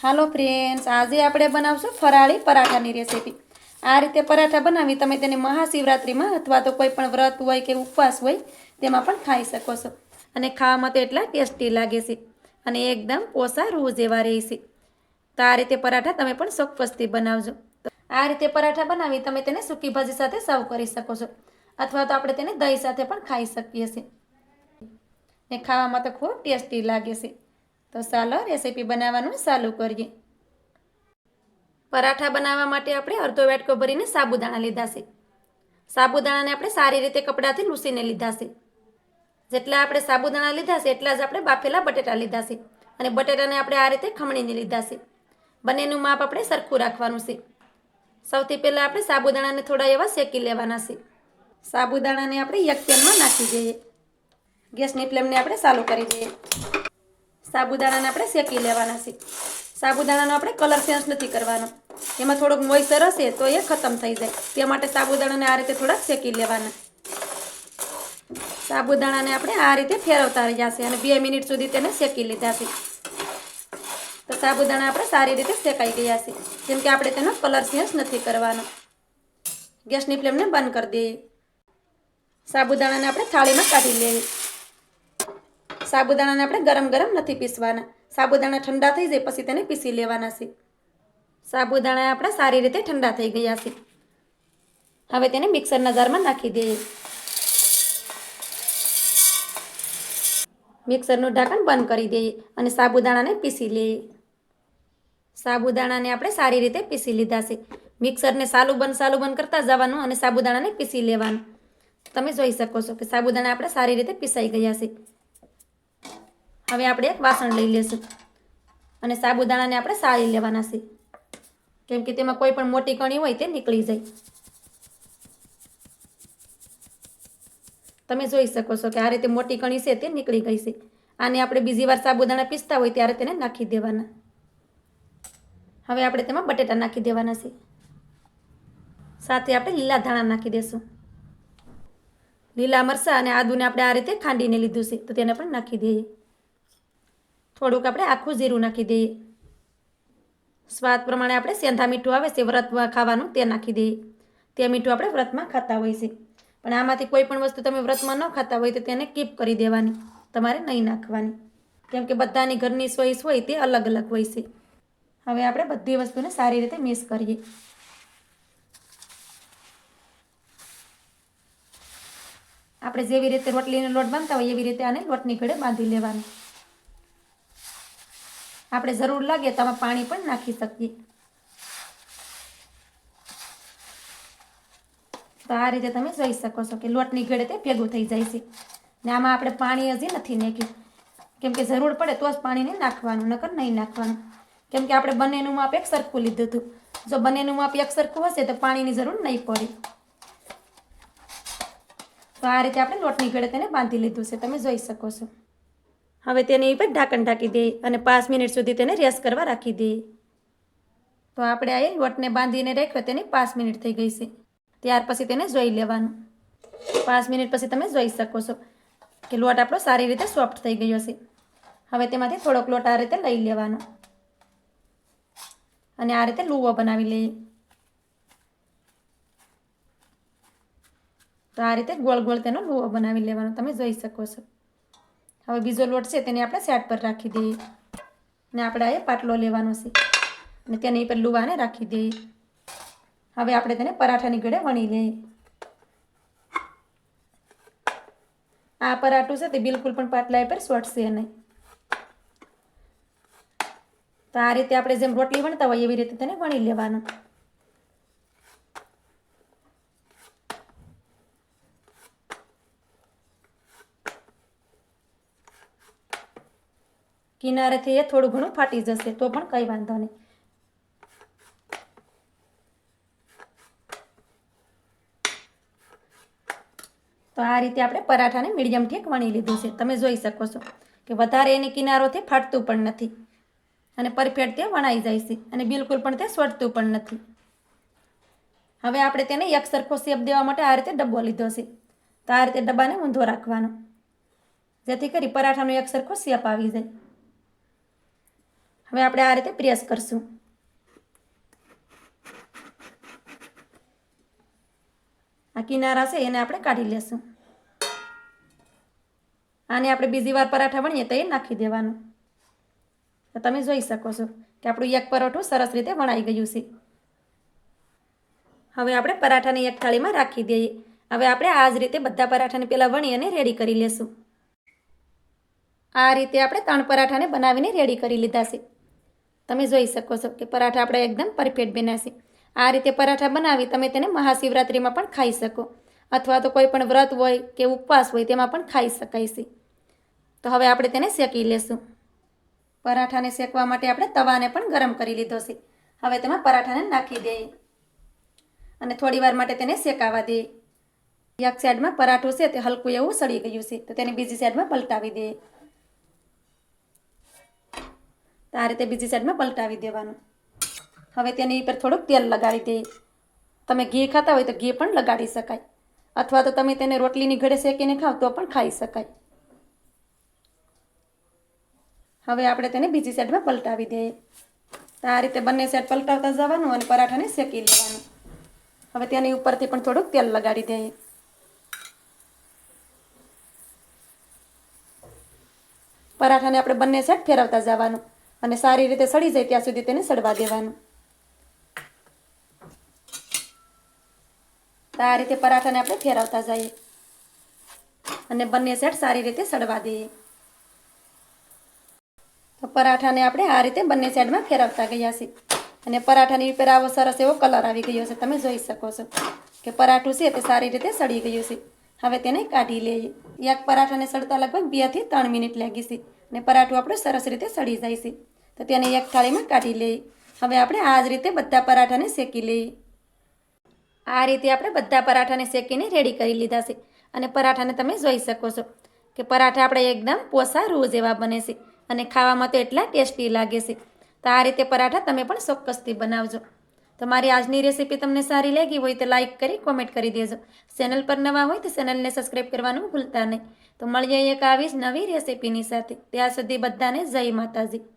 હાલો friends આજે આપણે બનાવશું ફરાળી પરાઠાની રેસીપી આ રીતે પરાઠા બનાવી તમે તેને મહાશિવરાત્રિમાં અથવા તો કોઈ પણ વ્રત હોય કે ઉપવાસ હોય, તેમાં પણ ખાઈ શકો છો. અને ખાવામાં તો એટલા ટેસ્ટી લાગે છે અને એકદમ પોસા રૂ જેવા રહે છે. તો આ રીતે પરાઠા તમે પણ ચોક્કસથી બનાવજો. આ રીતે પરાઠા બનાવી તમે તેને સૂકી ભાજી સાથે સર્વ કરી શકો છો. અથવા તો આપણે તેને દહીં સાથે પણ ખાઈ શકીએ છીએ. ને ખાવામાં તો ખૂબ ટેસ્ટી લાગે છે. તો ચાલો રેસીપી બનાવવાનું ચાલુ કરીએ. પરાઠા બનાવવા માટે આપણે અડધો વાટકો ભરીને સાબુદાણા લીધા છે. સાબુદાણાને આપણે સારી રીતે કપડાથી લૂસીને લીધા છે. જેટલા આપણે સાબુદાણા લીધા છે, એટલા જ આપણે બાફેલા બટેટા લીધા છે અને બટેટાને આપણે આ રીતે ખમણીને લીધા છે. બંનેનું માપ આપણે સરખું રાખવાનું છે. સૌથી પહેલાં આપણે સાબુદાણાને થોડા એવા શેકી લેવાના છે. સાબુદાણાને આપણે એક પેનમાં નાખી દઈએ. ગેસની ફ્લેમને આપણે ચાલુ કરી દઈએ. સાબુદાણાને આપણે શેકી લેવાના છે. સાબુદાણાનો આપણે કલર ચેન્જ નથી કરવાનો. એમાં થોડોક મોઈસર હશે તો એ ખતમ થઈ જાય. તે માટે સાબુદાણાને આ રીતે થોડાક શેકી લેવાના. સાબુદાણાને આપણે આ રીતે ફેરવતા રહ્યા છે અને બે મિનિટ સુધી તેને શેકી લીધા છે. તો સાબુદાણા આપણે સારી રીતે શેકાઈ ગયા છે. જેમ કે આપણે તેનો કલર ચેન્જ નથી કરવાનો. ગેસની ફ્લેમને બંધ કરી દઈએ. સાબુદાણાને આપણે થાળીમાં કાઢી લઈએ. સાબુદાણાને આપણે ગરમ ગરમ નથી પીસવાના. સાબુદાણા ઠંડા થઈ જાય, પછી તેને પીસી લેવાના છે. સાબુદાણા આપણા સારી રીતે ઠંડા થઈ ગયા છે. હવે તેને મિક્સરના જારમાં નાખી દઈએ. મિક્સરનું ઢાંકણ બંધ કરી દઈએ અને સાબુદાણાને પીસી લઈએ. સાબુદાણાને આપણે સારી રીતે પીસી લીધા છે. મિક્સરને સાલું બંધ સાલું બંધ કરતા જવાનું અને સાબુદાણાને પીસી લેવાનું. તમે જોઈ શકો છો કે સાબુદાણા આપણે સારી રીતે પીસાઈ ગયા છે. હવે આપણે એક વાસણ લઈ લેશું. અને સાબુદાણાને આપણે સાળી લેવાના છે. કેમ કે તેમાં કોઈ પણ મોટી કણી હોય તે નીકળી જાય. તમે જોઈ શકો છો કે આ રીતે મોટી કણી છે તે નીકળી ગઈ છે. આને આપણે બીજી વાર સાબુદાણા પીસતા હોય ત્યારે તેને નાખી દેવાના. હવે આપણે તેમાં બટેટા નાખી દેવાના છે. સાથે આપણે લીલા ધાણા નાખી દેશું. લીલા મરચાં અને આદુને આપણે આ રીતે ખાંડીને લીધું છે, તો તેને પણ નાખી દઈએ. થોડુંક આપણે આખું જીરું નાખી દઈએ. સ્વાદ પ્રમાણે આપણે સેંધા મીઠું આવે છે વ્રતમાં ખાવાનું તે નાખી દઈએ. તે મીઠું આપણે વ્રતમાં ખાતા હોય છે. પણ આમાંથી કોઈ પણ વસ્તુ તમે વ્રતમાં ન ખાતા હોય તો તેને કીપ કરી દેવાની. તમારે નહીં નાખવાની. કેમ કે બધાની ઘરની ચોઈસ હોય તે અલગ અલગ હોય છે. હવે આપણે બધી વસ્તુને સારી રીતે મિક્સ કરીએ. આપણે જેવી રીતે રોટલીનો લોટ બાંધતા હોય એવી રીતે આને લોટની ઘડે બાંધી લેવાનું. આપણે જરૂર લાગે તો આમાં પાણી પણ નાખી શકીએ. તો આ રીતે તમે જોઈ શકો છો કે લોટની ઘડે તે ભેગું થઈ જાય છે. ને આમાં આપણે પાણી હજી નથી નાખ્યું. કેમ કે જરૂર પડે તો જ પાણીને નાખવાનું, નકર નહીં નાખવાનું. કેમ કે આપણે બંનેનું માપ એક સરખું લીધું હતું. જો બંનેનું માપ એક સરખું હશે તો પાણીની જરૂર નહીં પડે. તો આ રીતે આપણે લોટની ઘડે તેને બાંધી લીધું છે. તમે જોઈ શકો છો. હવે તેની પર ઢાંકણ ઢાંકી દઈએ અને પાંચ મિનિટ સુધી તેને રેસ્ટ કરવા રાખી દઈએ તો આપણે આ લોટને બાંધીને રાખ્યો, તેની પાંચ મિનિટ થઈ ગઈ છે. ત્યાર પછી તેને જોઈ લેવાનું. પાંચ મિનિટ પછી તમે જોઈ શકો છો કે લોટ આપણો સારી રીતે સોફ્ટ થઈ ગયો છે. હવે તેમાંથી થોડોક લોટ આ રીતે લઈ લેવાનો. અને આ રીતે લૂવો બનાવી લઈએ. તો આ રીતે ગોળ ગોળ તેનો લૂવો બનાવી લેવાનો. તમે જોઈ શકો છો. હવે બીજો લોટ છે તેને આપણે સેટ પર રાખી દઈએ. ને આપણે એ પાટલો લેવાનો છે. અને તેની પર લુવાને રાખી દઈએ. હવે આપણે તેને પરાઠાની ગળે વણી લઈએ. આ પરાઠું છે તે બિલકુલ પણ પાટલા પર સોટશે નહીં. તો આ રીતે આપણે જેમ રોટલી વણતા હોય એવી રીતે તેને વણી લેવાનું. કિનારેથી એ થોડું ઘણું ફાટી જશે, તો પણ કંઈ વાંધો નહીં. તો આ રીતે આપણે પરાઠાને મીડિયમ ઠીક વણી લીધું છે. તમે જોઈ શકો છો કે વધારે એની કિનારોથી ફાટતું પણ નથી અને પરફેક્ટ તે વણાઈ જાય છે અને બિલકુલ પણ તે સ્વટતું પણ નથી. હવે આપણે તેને એક સરખો શેપ દેવા માટે આ રીતે ડબ્બો લીધો છે. તો આ રીતે ડબ્બાને ઊંધો રાખવાનો, જેથી કરી પરાઠાનો એક સરખો શેપ આવી જાય. હવે આપણે આ રીતે પ્રેસ કરશું. આ કિનારા છે એને આપણે કાઢી લેશું. આને આપણે બીજી વાર પરાઠા વણીએ તો એ નાખી દેવાનું. તો તમે જોઈ શકો છો કે આપણું એક પરોઠું સરસ રીતે વણાઈ ગયું છે. હવે આપણે પરાઠાને એક થાળીમાં રાખી દઈએ. હવે આપણે આ જ રીતે બધા પરાઠાને પહેલાં વણી અને રેડી કરી લેશું. આ રીતે આપણે ત્રણ પરાઠાને બનાવીને રેડી કરી લીધા છે. તમે જોઈ શકો છો કે પરાઠા આપણે એકદમ પરફેક્ટ બન્યા આ રીતે પરાઠા બનાવી તમે તેને મહાશિવરાત્રિમાં પણ ખાઈ શકો. અથવા તો કોઈ પણ વ્રત હોય કે ઉપવાસ હોય તેમાં પણ ખાઈ શકાય છે. તો હવે આપણે તેને શેકી લેશું. પરાઠાને શેકવા માટે આપણે તવાને પણ ગરમ કરી લીધો છે. હવે તેમાં પરાઠાને નાખી દઈએ. અને થોડી વાર માટે તેને શેકાવા દઈએ. એક સાઈડમાં પરાઠું છે તે હલકું એવું સડી ગયું છે. તો તેને બીજી સાઈડમાં પલટાવી દઈએ. તો આ રીતે બીજી સાઈડમાં પલટાવી દેવાનું. હવે તેની ઉપર થોડુંક તેલ લગાડી દઈએ તમે ઘી ખાતા હોય તો ઘી પણ લગાડી શકાય. અથવા તો તમે તેને રોટલીની ઘડે શેકીને ખાવ તો પણ ખાઈ શકાય. હવે આપણે તેને બીજી સાઈડમાં પલટાવી દઈએ તો આ રીતે બંને સાઈડ પલટાવતા જવાનું અને પરાઠાને શેકી લેવાનું. હવે તેની ઉપરથી પણ થોડુંક તેલ લગાડી દઈએ પરાઠાને આપણે બંને સાઈડ ફેરવતા જવાનું. અને સારી રીતે સડી જાય ત્યાં સુધી તેને સડવા દેવાનું. આ રીતે પરાઠાને આપણે ફેરવતા જઈએ. અને બંને સેટ સારી રીતે સડવા દઈએ. તો પરાઠાને આપણે આ રીતે બંને સાઈડમાં ફેરવતા ગયા છીએ. અને પરાઠાની ઉપર આવો સરસ એવો કલર આવી ગયો છે. તમે જોઈ શકો છો કે પરાઠું છે તે સારી રીતે સડી ગયું છે. હવે તેને કાઢી લઈએ એક પરાઠાને સડતા લગભગ બેથી ત્રણ મિનિટ લાગી છે અને પરાઠું આપણું સરસ રીતે સડી જાય છે. તો તેને એક થાળીમાં કાઢી લઈએ હવે આપણે આ જ રીતે બધા પરાઠાને શેકી લઈએ આ રીતે આપણે બધા પરાઠાને શેકીને રેડી કરી લીધા છે. અને પરાઠાને તમે જોઈ શકો છો કે પરાઠા આપણે એકદમ પોસા રૂ જેવા બને છે અને ખાવામાં તો એટલા ટેસ્ટી લાગે છે. તો આ રીતે પરાઠા તમે પણ ચોક્કસથી બનાવજો. તો મારી આજની રેસીપી તમને સારી લાગી હોય તો લાઇક કરી, કોમેન્ટ કરી દેજો. ચેનલ પર નવા હોય તો ચેનલને સબસ્ક્રાઈબ કરવાનું ભૂલતા નહીં. તો મળીએ એક આવી જ નવી રેસીપીની સાથે. ત્યાં સુધી બધાને જય માતાજી.